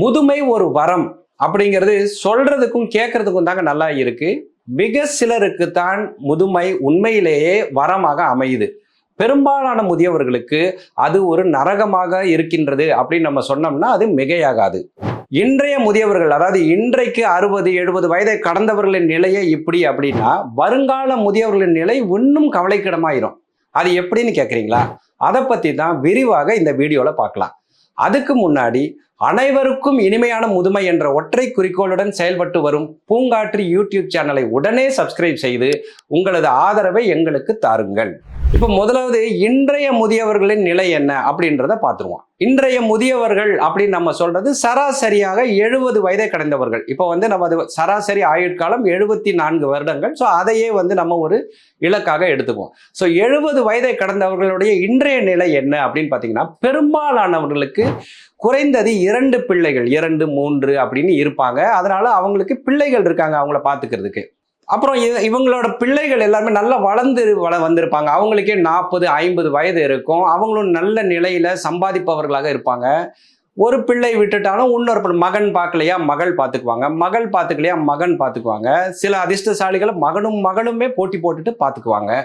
முதுமை ஒரு வரம் அப்படிங்கிறது சொல்றதுக்கும் கேட்கறதுக்கும் தாங்க நல்லா இருக்கு. மிக சிலருக்கு தான் முதுமை உண்மையிலேயே வரமாக அமையுது. பெரும்பாலான முதியவர்களுக்கு அது ஒரு நரகமாக இருக்கின்றது அப்படின்னு நம்ம சொன்னோம்னா அது மிகையாகாது. இன்றைய முதியவர்கள் அதாவது இன்றைக்கு அறுபது எழுபது வயதை கடந்தவர்களின் நிலையை இப்படி அப்படின்னா வருங்கால முதியவர்களின் நிலை இன்னும் கவலைக்கிடமாயிரும். அது எப்படின்னு கேட்குறீங்களா அதை பற்றி தான் விரிவாக இந்த வீடியோவில் பார்க்கலாம். அதுக்கு முன்னாடி அனைவருக்கும் இனிமையான முதுமை என்ற ஒற்றை குறிக்கோளுடன் செயல்பட்டு வரும் பூங்காற்று யூடியூப் சேனலை உடனே சப்ஸ்கிரைப் செய்து உங்களது ஆதரவை எங்களுக்கு தாருங்கள். இப்போ முதலாவது இன்றைய முதியவர்களின் நிலை என்ன அப்படின்றத பார்த்துருவோம். இன்றைய முதியவர்கள் அப்படின்னு நம்ம சொல்றது சராசரியாக எழுபது வயதை கடந்தவர்கள். இப்போ வந்து நம்ம அது சராசரி ஆயுட்காலம் எழுபத்தி நான்கு வருடங்கள். ஸோ அதையே வந்து நம்ம ஒரு இலக்காக எடுத்துக்குவோம். ஸோ எழுபது வயதை கடந்தவர்களுடைய இன்றைய நிலை என்ன அப்படின்னு பார்த்தீங்கன்னா பெரும்பாலானவர்களுக்கு குறைந்தது இரண்டு பிள்ளைகள் இரண்டு மூன்று அப்படின்னு இருப்பாங்க. அதனால அவங்களுக்கு பிள்ளைகள் இருக்காங்க அவங்கள பார்த்துக்கிறதுக்கு. அப்புறம் இவங்களோட பிள்ளைகள் எல்லாருமே நல்லா வளர்ந்து வள வந்திருப்பாங்க. அவங்களுக்கே நாற்பது ஐம்பது வயது இருக்கும். அவங்களும் நல்ல நிலையில சம்பாதிப்பவர்களாக இருப்பாங்க. ஒரு பிள்ளை விட்டுட்டாலும் இன்னொரு மகன் பார்க்கலையா? மகள் பார்த்துக்குவாங்க. மகள் பார்த்துக்கலையா? மகன் பார்த்துக்குவாங்க. சில அதிர்ஷ்டசாலிகளை மகனும் மகளுமே போட்டி போட்டுட்டு பார்த்துக்குவாங்க.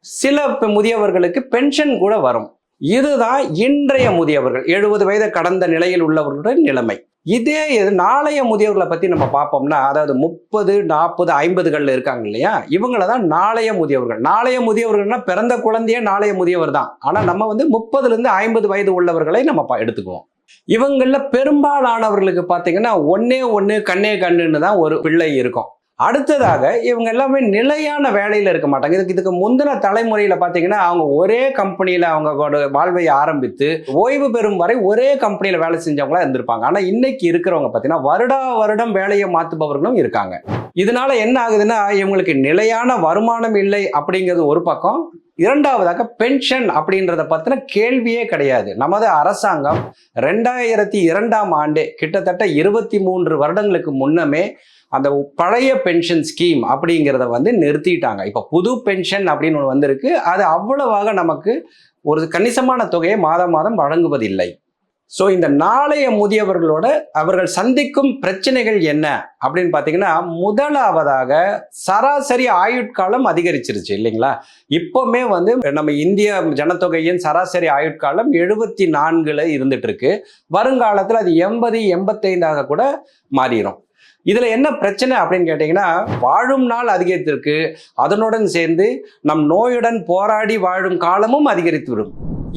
சில முதியவர்களுக்கு பென்ஷன் கூட வரும். இதுதான் இன்றைய முதியவர்கள். எழுபது வயதை கடந்த நிலையில் உள்ளவர்களுடைய நிலைமை. இதே இது நாளைய முதியவர்களை பத்தி நம்ம பார்ப்போம்னா அதாவது முப்பது நாற்பது ஐம்பதுகள்ல இருக்காங்க இல்லையா? இவங்கள தான் நாளைய முதியவர்கள் நாளைய முதியவர்கள்னா பிறந்த குழந்தையே நாளைய முதியவர் தான். ஆனா நம்ம வந்து முப்பதுல இருந்து ஐம்பது வயது உள்ளவர்களை நம்ம பா- எடுத்துக்குவோம். இவங்கள பெரும்பாலானவர்களுக்கு பார்த்தீங்கன்னா ஒன்னே ஒன்று கண்ணே கண்ணுன்னு தான் ஒரு பிள்ளை இருக்கும். அடுத்ததாக இவங்க எல்லாமே நிலையான வேலையில் இருக்க மாட்டாங்க. இதுக்கு இதுக்கு முந்தின தலைமுறையில் பார்த்தீங்கன்னா அவங்க ஒரே கம்பெனியில் அவங்க வாழ்வை ஆரம்பித்து ஓய்வு பெறும் வரை ஒரே கம்பெனியில் வேலை செஞ்சவங்களா இருந்திருப்பாங்க. ஆனால் இன்னைக்கு இருக்கிறவங்க பார்த்தீங்கன்னா வருடா வருடம் வேலையை மாற்றுபவர்களும் இருக்காங்க. இதனால என்ன ஆகுதுன்னா இவங்களுக்கு நிலையான வருமானம் இல்லை அப்படிங்கிறது ஒரு பக்கம். இரண்டாவதாக பென்ஷன் அப்படின்றத பத்தின கேள்வியே கிடையாது. நமது அரசாங்கம் ரெண்டாயிரத்தி இரண்டாம் ஆண்டே கிட்டத்தட்ட இருபத்தி மூன்று வருடங்களுக்கு முன்னமே அந்த பழைய பென்ஷன் ஸ்கீம் அப்படிங்கிறத வந்து நிறுத்திட்டாங்க. இப்போ புது பென்ஷன் அப்படின்னு ஒன்று வந்திருக்கு. அது அவ்வளவாக நமக்கு ஒரு கணிசமான தொகையை மாதம் மாதம் வழங்குவதில்லை. ஸோ இந்த நாளைய முதியவர்களோட அவர்கள் சந்திக்கும் பிரச்சனைகள் என்ன? அப்படின்னு பார்த்தீங்கன்னா முதலாவதாக சராசரி ஆயுட்காலம் அதிகரிச்சிருச்சு இல்லைங்களா? இப்போமே வந்து நம்ம இந்திய ஜனத்தொகையின் சராசரி ஆயுட்காலம் எழுபத்தி நான்குல இருந்துட்டு இருக்கு வருங்காலத்தில் அது எண்பது எண்பத்தைந்தாக கூட மாறிடும் இதில் என்ன பிரச்சனை அப்படின்னு கேட்டிங்கன்னா வாழும் நாள் அதிகரித்திருக்கு. அதனுடன் சேர்ந்து நம் நோயுடன் போராடி வாழும் காலமும் அதிகரித்து விடும்.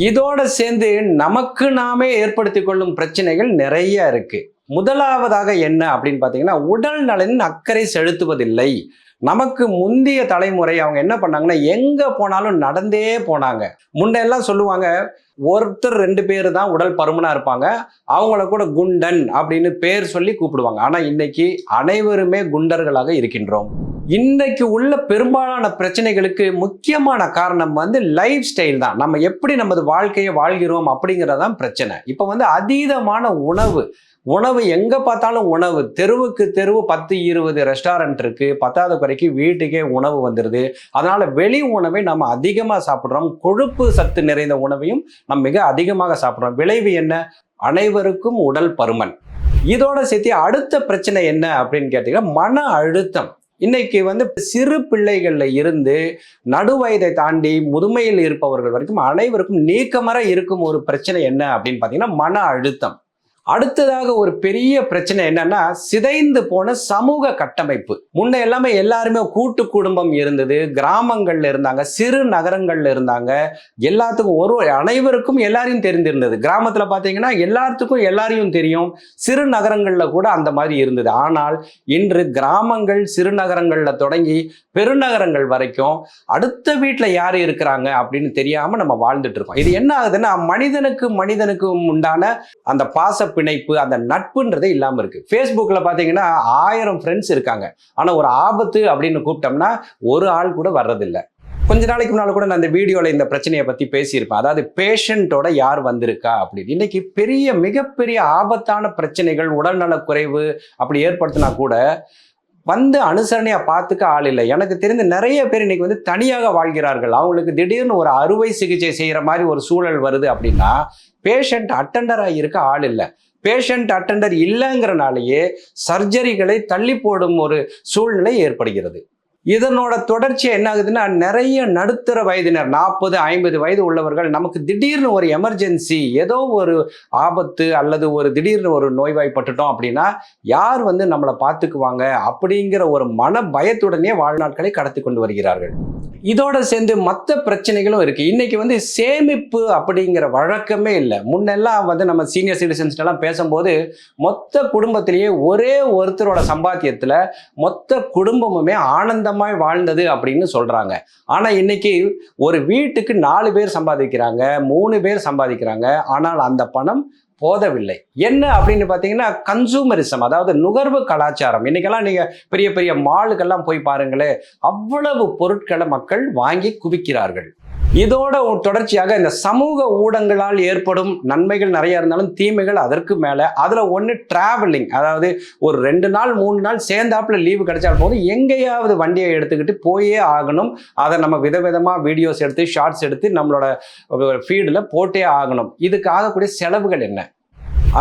இதோட சேர்ந்து நமக்கு நாமே ஏற்படுத்தி கொள்ளும் பிரச்சனைகள் நிறைய இருக்கு. முதலாவதாக என்ன அப்படின்னு பார்த்தீங்கன்னா உடல் நலனின் அக்கறை செலுத்துவதில்லை. நமக்கு முந்தைய தலைமுறை அவங்க என்ன பண்ணாங்கன்னா எங்க போனாலும் நடந்தே போனாங்க. முன்னெல்லாம் சொல்லுவாங்க ஒருத்தர் ரெண்டு பேர் தான் உடல் பருமனா இருப்பாங்க. அவங்கள கூட குண்டன் அப்படின்னு பேர் சொல்லி கூப்பிடுவாங்க. ஆனா இன்னைக்கு அனைவருமே குண்டர்களாக இருக்கின்றோம். இன்னைக்கு உள்ள பெரும்பாலான பிரச்சனைகளுக்கு முக்கியமான காரணம் வந்து லைஃப் ஸ்டைல் தான். நம்ம எப்படி நமது வாழ்க்கையை வாழ்கிறோம் அப்படிங்கறதான் பிரச்சனை. இப்போ வந்து அதீதமான உணவு உணவு எங்கே பார்த்தாலும் உணவு. தெருவுக்கு தெருவு பத்து இருபது ரெஸ்டாரண்ட் இருக்குது பத்தாவது குறைக்கு வீட்டுக்கே உணவு வந்துடுது அதனால் வெளி உணவை நம்ம அதிகமாக சாப்பிட்றோம். கொழுப்பு சத்து நிறைந்த உணவையும் நம்ம மிக அதிகமாக சாப்பிட்றோம். விளைவு என்ன? அனைவருக்கும் உடல் பருமன். இதோட சேர்த்து அடுத்த பிரச்சனை என்ன அப்படின்னு கேட்டீங்கன்னா மன அழுத்தம். இன்னைக்கு வந்து சிறு பிள்ளைகள்ல இருந்து நடுவயதை தாண்டி முதுமையில் இருப்பவர்கள் வரைக்கும் அனைவருக்கும் நீக்கமர இருக்கும் ஒரு பிரச்சனை என்ன அப்படின்னு பார்த்தீங்கன்னா மன அழுத்தம். அடுத்ததாக ஒரு பெரிய பிரச்சனை என்னன்னா சிதைந்து போன சமூக கட்டமைப்பு. முன்ன எல்லாமே எல்லாருமே கூட்டு குடும்பம் இருந்தது கிராமங்கள்ல இருந்தாங்க சிறு நகரங்கள்ல இருந்தாங்க. எல்லாத்துக்கும் ஒரு அனைவருக்கும் எல்லாரையும் தெரிந்திருந்தது. கிராமத்துல பாத்தீங்கன்னா எல்லாத்துக்கும் எல்லாரையும் தெரியும். சிறு நகரங்கள்ல கூட அந்த மாதிரி இருந்தது. ஆனால் இன்று கிராமங்கள் சிறு நகரங்கள்ல தொடங்கி பெருநகரங்கள் வரைக்கும் அடுத்த வீட்டுல யாரு இருக்கிறாங்க அப்படின்னு தெரியாம நம்ம வாழ்ந்துட்டு இருக்கோம். இது என்ன ஆகுதுன்னா மனிதனுக்கு மனிதனுக்கு உண்டான அந்த பாச பிணைப்பு அந்த நட்புன்றதே இல்லாம இருக்கு. ஃபேஸ்புக்ல பாத்தீங்கன்னா ஆயிரம் ஃப்ரெண்ட்ஸ் இருக்காங்க. ஆனா ஒரு ஆபத்து அப்படின்னு கூப்பிட்டோம்னா ஒரு ஆள் கூட வர்றதில்ல. கொஞ்ச நாளைக்கு முன்னால் கூட நான் இந்த வீடியோவில் இந்த பிரச்சனையை பற்றி பேசியிருப்பேன். அதாவது பேஷண்ட்டோட யார் வந்திருக்கா அப்படின்னு. இன்னைக்கு பெரிய மிகப்பெரிய ஆபத்தான பிரச்சனைகள் உடல்நலக் குறைவு அப்படி ஏற்படுத்தினா கூட வந்து அனுசரணையா பார்த்துக்க ஆள் இல்லை. எனக்கு தெரிந்த நிறைய பேர் இன்னைக்கு வந்து தனியாக வாழ்கிறார்கள். அவங்களுக்கு திடீர்னு ஒரு அறுவை சிகிச்சை செய்யற மாதிரி ஒரு சூழல் வருது அப்படின்னா பேஷண்ட் அட்டண்டராக இருக்க ஆள் இல்லை. பேஷண்ட் அட்டெண்டர் இல்லைங்கிறனாலேயே சர்ஜரிகளை தள்ளி போடும் ஒரு சூழ்நிலை ஏற்படுகிறது. இதனோட தொடர்ச்சி என்ன ஆகுதுன்னா நிறைய நடுத்தர வயதினர் நாற்பது ஐம்பது வயது உள்ளவர்கள் நமக்கு திடீர்னு ஒரு எமர்ஜென்சி ஏதோ ஒரு ஆபத்து அல்லது ஒரு திடீர்னு ஒரு நோய்வாய்ப்பட்டுட்டோம் அப்படின்னா யார் வந்து நம்மளை பார்த்துக்குவாங்க அப்படிங்கிற ஒரு மன பயத்துடனே வாழ்நாட்களை கடத்தி கொண்டு வருகிறார்கள். இதோட சேர்ந்து மற்ற பிரச்சனைகளும் இருக்கு. இன்னைக்கு வந்து சேமிப்பு அப்படிங்கிற வழக்கமே இல்லை. முன்னெல்லாம் வந்து நம்ம சீனியர் சிட்டிசன்ஸ்டெல்லாம் பேசும்போது மொத்த குடும்பத்திலேயே ஒரே ஒருத்தரோட சம்பாத்தியத்தில் மொத்த குடும்பமுமே காலமாய் வாழ்ந்தது அப்படின்னு சொல்கிறாங்க ஆனால் இன்னைக்கு ஒரு வீட்டுக்கு நாலு பேர் சம்பாதிக்கிறாங்க மூணு பேர் சம்பாதிக்கிறாங்க ஆனால் அந்த பணம் போதவில்லை. என்ன அப்படின்னு பார்த்தீங்கன்னா கன்சூமரிசம் அதாவது நுகர்வு கலாச்சாரம். இன்னைக்கெல்லாம் நீங்கள் பெரிய பெரிய மாலுக்கெல்லாம் போய் பாருங்களேன் அவ்வளவு பொருட்களை மக்கள் வாங்கி குவிக்கிறார்கள். இதோட தொடர்ச்சியாக இந்த சமூக ஊடகங்களால் ஏற்படும் நன்மைகள் நிறைய இருந்தாலும் தீமைகள் அதற்கு மேல. அதுல ஒன்று டிராவலிங் அதாவது ஒரு ரெண்டு நாள் மூணு நாள் சேர்ந்தாப்புல லீவு கிடைச்சால் போதும். எங்கேயாவது வண்டியை எடுத்துக்கிட்டு போயே ஆகணும். அதை நம்ம விதவிதமா வீடியோஸ் எடுத்து ஷார்ட்ஸ் எடுத்து நம்மளோட ஃபீல்டில் போட்டே ஆகணும். இதுக்கு ஆகக்கூடிய செலவுகள் என்ன?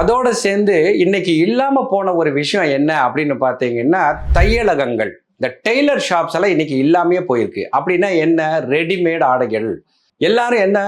அதோடு சேர்ந்து இன்னைக்கு இல்லாமல் போன ஒரு விஷயம் என்ன அப்படின்னு பார்த்தீங்கன்னா தையலகங்கள். இந்த டெய்லர் ஷாப்ஸ் எல்லாம் இன்னைக்கு இல்லாமையே போயிருக்கு. அப்படின்னா என்ன? ரெடிமேட் ஆடைகள். எல்லாரும் என்ன?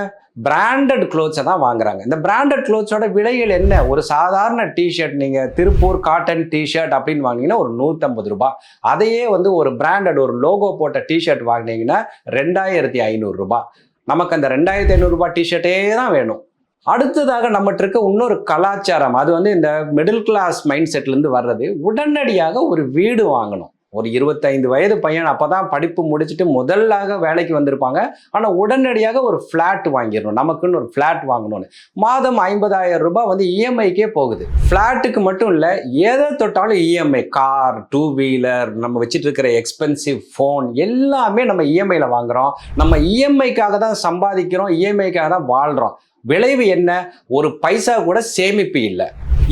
பிராண்டட் க்ளோத்ஸை தான் வாங்குறாங்க. இந்த பிராண்டட் க்ளோத்ஸோட விலைகள் என்ன? ஒரு சாதாரண டிஷர்ட் நீங்கள் திருப்பூர் காட்டன் டிஷர்ட் அப்படின்னு வாங்கினீங்கன்னா ஒரு நூற்றம்பது ரூபாய். அதையே வந்து ஒரு பிராண்டட் ஒரு லோகோ போட்ட டிஷர்ட் வாங்கினீங்கன்னா ரெண்டாயிரத்தி ஐநூறுரூபா நமக்கு அந்த ரெண்டாயிரத்தி ஐநூறுரூபா டிஷர்ட்டே தான் வேணும். அடுத்ததாக நம்மகிட்ட இருக்க இன்னொரு கலாச்சாரம். அது வந்து இந்த மிடில் கிளாஸ் மைண்ட் செட்லேருந்து வர்றது. உடனடியாக ஒரு வீடு வாங்கணும். ஒரு இருபத்தைந்து வயது பையன் அப்பதான் படிப்பு முடிச்சுட்டு முதலாக வேலைக்கு வந்திருப்பாங்க. ஆனால் உடனடியாக ஒரு ஃப்ளாட் வாங்கிடணும். நமக்குன்னு ஒரு ஃப்ளாட் வாங்கணும்னு. மாதம் ஐம்பதாயிரம் ரூபாய் வந்து இஎம்ஐக்கே போகுது. ஃப்ளாட்டுக்கு மட்டும் இல்லை எதை தொட்டாலும் இஎம்ஐ கார் டூ வீலர் நம்ம வச்சுட்டு இருக்கிற எக்ஸ்பென்சிவ் ஃபோன் எல்லாமே நம்ம இஎம்ஐயில் வாங்குறோம். நம்ம இஎம்ஐக்காக தான் சம்பாதிக்கிறோம். இஎம்ஐக்காக தான் வாழ்கிறோம் விளைவு என்ன? ஒரு பைசா கூட சேமிப்பு இல்லை.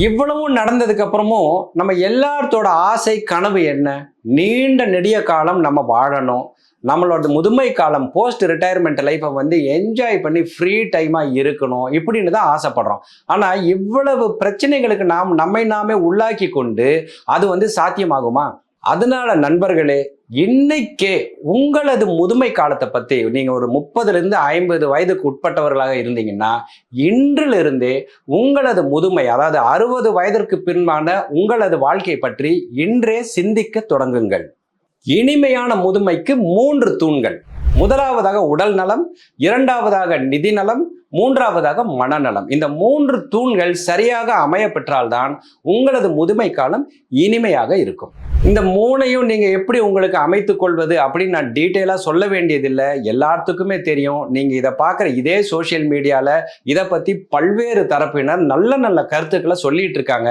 இவ்வளவும் நடந்ததுக்கு அப்புறமும் நம்ம எல்லாத்தோட ஆசை கனவு என்ன? நீண்ட நெடிய காலம் நம்ம வாழணும். நம்மளோட முதுமை காலம் போஸ்ட் ரிட்டையர்மெண்ட் லைஃப்பை வந்து என்ஜாய் பண்ணி ஃப்ரீ டைமாக இருக்கணும் இப்படின்னு தான் ஆசைப்படுறோம். ஆனால் இவ்வளவு பிரச்சனைகளுக்கு நாம் நம்மை நாமே உள்ளாக்கி கொண்டு அது வந்து சாத்தியமாகுமா? அதனால நண்பர்களே இன்னைக்கே உங்களது முதுமை காலத்தை பத்தி நீங்க ஒரு முப்பதுலேருந்து ஐம்பது வயதுக்கு உட்பட்டவர்களாக இருந்தீங்கன்னா இன்றிலிருந்தே உங்களது முதுமை அதாவது அறுபது வயதிற்கு பின்பான உங்களது வாழ்க்கை பற்றி இன்றே சிந்திக்க தொடங்குங்கள். இனிமையான முதுமைக்கு மூன்று தூண்கள். முதலாவதாக உடல் நலம் இரண்டாவதாக நிதி நலம் மூன்றாவதாக மனநலம். இந்த மூன்று தூண்கள் சரியாக அமைய பெற்றால்தான் உங்களது முதுமை காலம் இனிமையாக இருக்கும். இந்த மூணையும் நீங்கள் எப்படி உங்களுக்கு அமைத்து கொள்வது அப்படின்னு நான் டீட்டெயிலாக சொல்ல வேண்டியதில்லை. எல்லாத்துக்குமே தெரியும். நீங்கள் இதை பார்க்குற இதே சோஷியல் மீடியாவில் இதை பற்றி பல்வேறு தரப்பினர் நல்ல நல்ல கருத்துக்களை சொல்லிட்டு இருக்காங்க.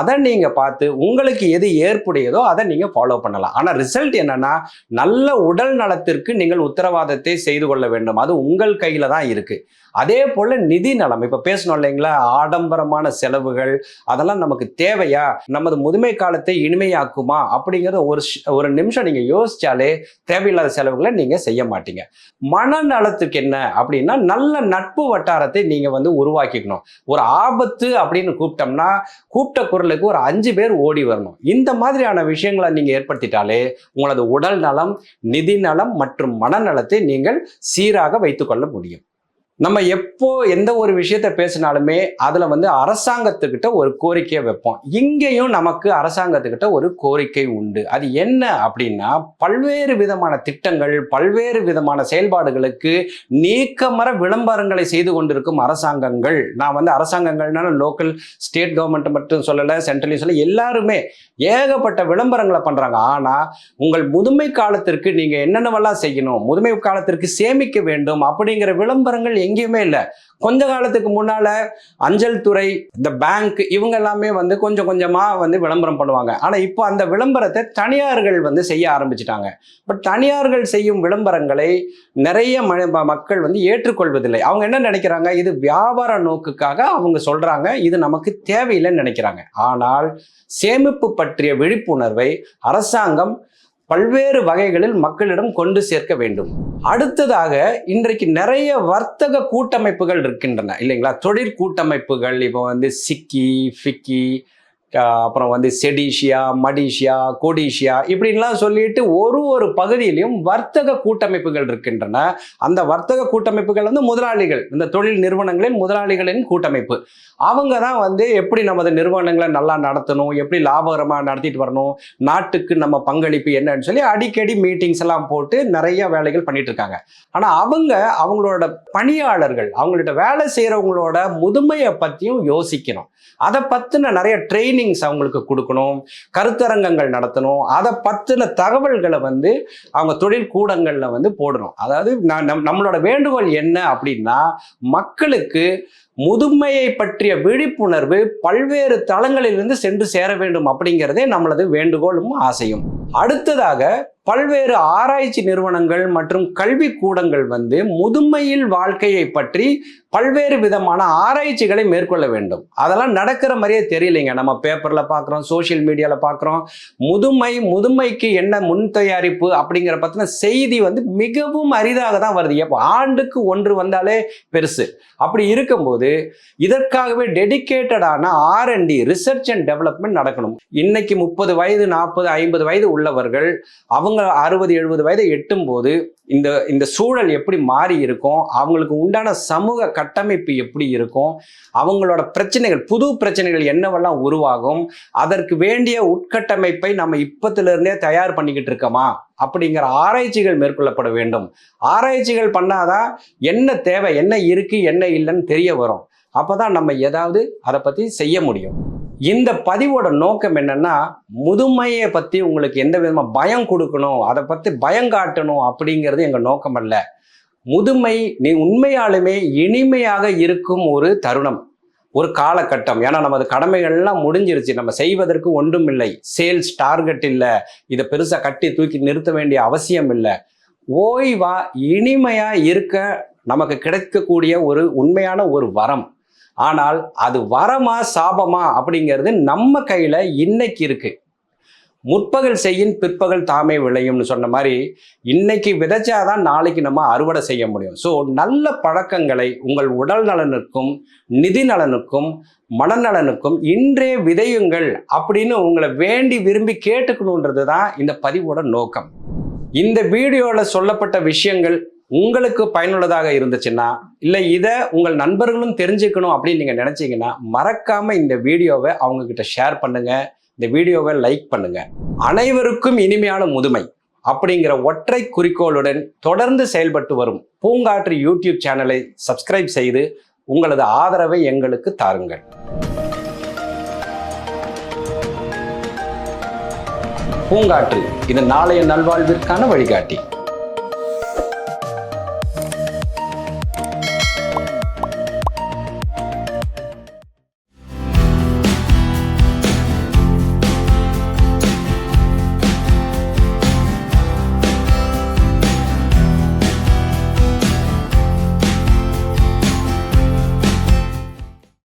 அதை நீங்கள் பார்த்து உங்களுக்கு எது ஏற்புடையதோ அதை நீங்கள் ஃபாலோ பண்ணலாம். ஆனால் ரிசல்ட் என்னன்னா நல்ல உடல் நலத்திற்கு நீங்கள் உத்தரவாதத்தை செய்து கொள்ள வேண்டும். அது உங்கள் கையில் தான் இருக்குது அதே போல் நிதி நலம். இப்போ பேசணும் இல்லைங்களா? ஆடம்பரமான செலவுகள் அதெல்லாம் நமக்கு தேவையா? நமது முதுமை காலத்தை இனிமையாக்குமா? அப்படிங்கிறத ஒரு ஒரு நிமிஷம் நீங்கள் யோசிச்சாலே தேவையில்லாத செலவுகளை நீங்கள் செய்ய மாட்டீங்க. மனநலத்துக்கு என்ன அப்படின்னா நல்ல நட்பு வட்டாரத்தை நீங்கள் வந்து உருவாக்கிக்கணும். ஒரு ஆபத்து அப்படின்னு கூப்பிட்டோம்னா கூப்பிட்ட குரலுக்கு ஒரு அஞ்சு பேர் ஓடி வரணும். இந்த மாதிரியான விஷயங்களை நீங்கள் ஏற்படுத்திட்டாலே உங்களது உடல் நலம் நிதி நலம் மற்றும் மனநலத்தை நீங்கள் சீராக வைத்துக்கொள்ள முடியும். நம்ம எப்போ எந்த ஒரு விஷயத்த பேசினாலுமே அதுல வந்து அரசாங்கத்துக்கிட்ட ஒரு கோரிக்கையை வைப்போம். இங்கேயும் நமக்கு அரசாங்கத்துக்கிட்ட ஒரு கோரிக்கை உண்டு. அது என்ன அப்படின்னா பல்வேறு விதமான திட்டங்கள் பல்வேறு விதமான செயல்பாடுகளுக்கு நீக்கமர விளம்பரங்களை செய்து கொண்டிருக்கும் அரசாங்கங்கள். நான் வந்து அரசாங்கங்கள்னால லோக்கல் ஸ்டேட் கவர்மெண்ட் மட்டும் சொல்லலை சென்ட்ரலையும் சொல்ல எல்லாருமே ஏகப்பட்ட விளம்பரங்களை பண்றாங்க. ஆனா உங்கள் முதுமை காலத்திற்கு நீங்க என்னென்னவெல்லாம் செய்யணும் முதுமை காலத்திற்கு சேமிக்க வேண்டும் அப்படிங்கிற விளம்பரங்கள் எங்கேயுமே இல்லை. கொஞ்ச காலத்துக்கு முன்னால அஞ்சல் துறை இந்த பேங்க் இவங்க எல்லாமே வந்து கொஞ்சம் கொஞ்சமா வந்து விளம்பரம் பண்ணுவாங்க. ஆனா இப்போ அந்த விளம்பரத்தை தனியார்கள் வந்து செய்ய ஆரம்பிச்சிட்டாங்க. பட் தனியார்கள் செய்யும் விளம்பரங்களை நிறைய ம- மக்கள் வந்து ஏற்றுக்கொள்வதில்லை. அவங்க என்ன நினைக்கிறாங்க? இது வியாபார நோக்குக்காக அவங்க சொல்றாங்க. இது நமக்கு தேவையில்லைன்னு நினைக்கிறாங்க. ஆனால் சேமிப்பு பற்றிய விழிப்புணர்வை அரசாங்கம் பல்வேறு வகைகளில் மக்களிடம் கொண்டு சேர்க்க வேண்டும். அடுத்ததாக இன்றைக்கு நிறைய வர்த்தக கூட்டமைப்புகள் இருக்கின்றன இல்லைங்களா? தொழிற்கூட்டமைப்புகள் இப்போ வந்து சிக்கி ஃபிக்கி அப்புறம் வந்து செடிஷியா மடிஷியா கொடிஷியா இப்படின்லாம் சொல்லிட்டு ஒரு ஒரு பகுதியிலையும் வர்த்தக கூட்டமைப்புகள் இருக்கின்றன. அந்த வர்த்தக கூட்டமைப்புகள் வந்து முதலாளிகள். இந்த தொழில் நிறுவனங்களின் முதலாளிகளின் கூட்டமைப்பு. அவங்க தான் வந்து எப்படி நமது நிறுவனங்களை நல்லா நடத்தணும் எப்படி லாபகரமாக நடத்திட்டு வரணும் நாட்டுக்கு நம்ம பங்களிப்பு என்னன்னு சொல்லி அடிக்கடி மீட்டிங்ஸ் எல்லாம் போட்டு நிறைய வேலைகள் பண்ணிட்டு இருக்காங்க. ஆனால் அவங்க அவங்களோட பணியாளர்கள் அவங்கள்ட்ட வேலை செய்கிறவங்களோட முதுமையை பற்றியும் யோசிக்கணும். அதை பற்றின நிறைய ட்ரைனிங் ட்ரைனிங்ஸ் அவங்களுக்கு கொடுக்கணும் கருத்தரங்கங்கள் நடத்தணும் அதை பற்றின தகவல்களை வந்து அவங்க தொழில் கூடங்களில் வந்து போடணும். அதாவது நான் நம் நம்மளோட வேண்டுகோள் என்ன அப்படின்னா மக்களுக்கு முதுமையை பற்றிய விழிப்புணர்வு பல்வேறு தளங்களிலிருந்து சென்று சேர வேண்டும் அப்படிங்கிறதே நம்மளது வேண்டுகோளும் ஆசையும். அடுத்ததாக பல்வேறு ஆராய்ச்சி நிறுவனங்கள் மற்றும் கல்வி கூடங்கள் வந்து முதுமையில் வாழ்க்கையை பற்றி பல்வேறு விதமான ஆராய்ச்சிகளை மேற்கொள்ள வேண்டும். அதெல்லாம் நடக்கிற மாதிரியே தெரியலைங்க. நம்ம பேப்பரில் பார்க்குறோம் சோஷியல் மீடியாவில் பார்க்குறோம். முதுமை முதுமைக்கு என்ன முன் தயாரிப்பு அப்படிங்கிற பற்றின செய்தி வந்து மிகவும் அரிதாக தான் வருது. எப்போ? ஆண்டுக்கு ஒன்று வந்தாலே பெருசு. அப்படி இருக்கும்போது இதற்காகவே டெடிகேட்டடான R and D research and development நடக்கணும். இன்னைக்கு முப்பது வயது நாற்பது ஐம்பது வயது உள்ளவர்கள் அவங்க அறுபது எழுபது வயதை எட்டும் போது இந்த இந்த சூழல் எப்படி மாறி இருக்கும்? அவங்களுக்கு உண்டான சமூக கட்டமைப்பு எப்படி இருக்கும்? அவங்களோட பிரச்சனைகள் புது பிரச்சனைகள் என்னவெல்லாம் உருவாகும்? அதற்கு வேண்டிய உட்கட்டமைப்பை நம்ம இப்பத்திலிருந்தே தயார் பண்ணிக்கிட்டு இருக்கோமா? அப்படிங்கிற ஆராய்ச்சிகள் மேற்கொள்ளப்பட வேண்டும். ஆராய்ச்சிகள் பண்ணாதான் என்ன தேவை என்ன இருக்கு என்ன இல்லைன்னு தெரிய வரும். அப்போதான் நம்ம ஏதாவது அதை பத்தி செய்ய முடியும். இந்த பதிவோட நோக்கம் என்னன்னா முதுமையை பத்தி உங்களுக்கு எந்த விதமா பயம் கொடுக்கணும் அதை பத்தி பயம் காட்டணும் அப்படிங்கிறது எங்க நோக்கம் அல்ல. முதுமை நீ உண்மையாலுமே இனிமையாக இருக்கும் ஒரு தருணம் ஒரு காலகட்டம். ஏன்னா நமது கடமைகள்லாம் முடிஞ்சிருச்சு. நம்ம செய்வதற்கு ஒன்றும் இல்லை. சேல்ஸ் டார்கெட் இல்லை. இதை பெருசாக கட்டி தூக்கி நிறுத்த வேண்டிய அவசியம் இல்லை. ஓய்வா இனிமையா இருக்க நமக்கு கிடைக்கக்கூடிய ஒரு உண்மையான ஒரு வரம். ஆனால் அது வரமா சாபமா அப்படிங்கிறது நம்ம கையில் இன்னைக்கு இருக்கு. முற்பகல் செய்யின் பிற்பகல் தாமே விளையும்னு சொன்ன மாதிரி இன்னைக்கு விதைச்சாதான் நாளைக்கு நம்ம அறுவடை செய்ய முடியும். ஸோ நல்ல பழக்கங்களை உங்கள் உடல் நலனுக்கும் நிதி நலனுக்கும் மனநலனுக்கும் இன்றே விதையுங்கள் அப்படின்னு உங்களை வேண்டி விரும்பி கேட்டுக்கணுன்றது தான் இந்த பதிவோட நோக்கம். இந்த வீடியோவில் சொல்லப்பட்ட விஷயங்கள் உங்களுக்கு பயனுள்ளதாக இருந்துச்சுன்னா இல்லை இதை உங்கள் நண்பர்களும் தெரிஞ்சுக்கணும் அப்படின்னு நீங்கள் நினச்சிங்கன்னா மறக்காமல் இந்த வீடியோவை அவங்க கிட்ட ஷேர் பண்ணுங்க. இந்த வீடியோவை லைக் பண்ணுங்க. அனைவருக்கும் இனிமையான முதுமை அப்படிங்கிற ஒற்றை குறிக்கோளுடன் தொடர்ந்து செயல்பட்டு வரும் பூங்காற்று யூடியூப் சேனலை சப்ஸ்கிரைப் செய்து உங்களது ஆதரவை எங்களுக்கு தாருங்கள். பூங்காற்று இது நாளைய நல்வாழ்விற்கான வழிகாட்டி.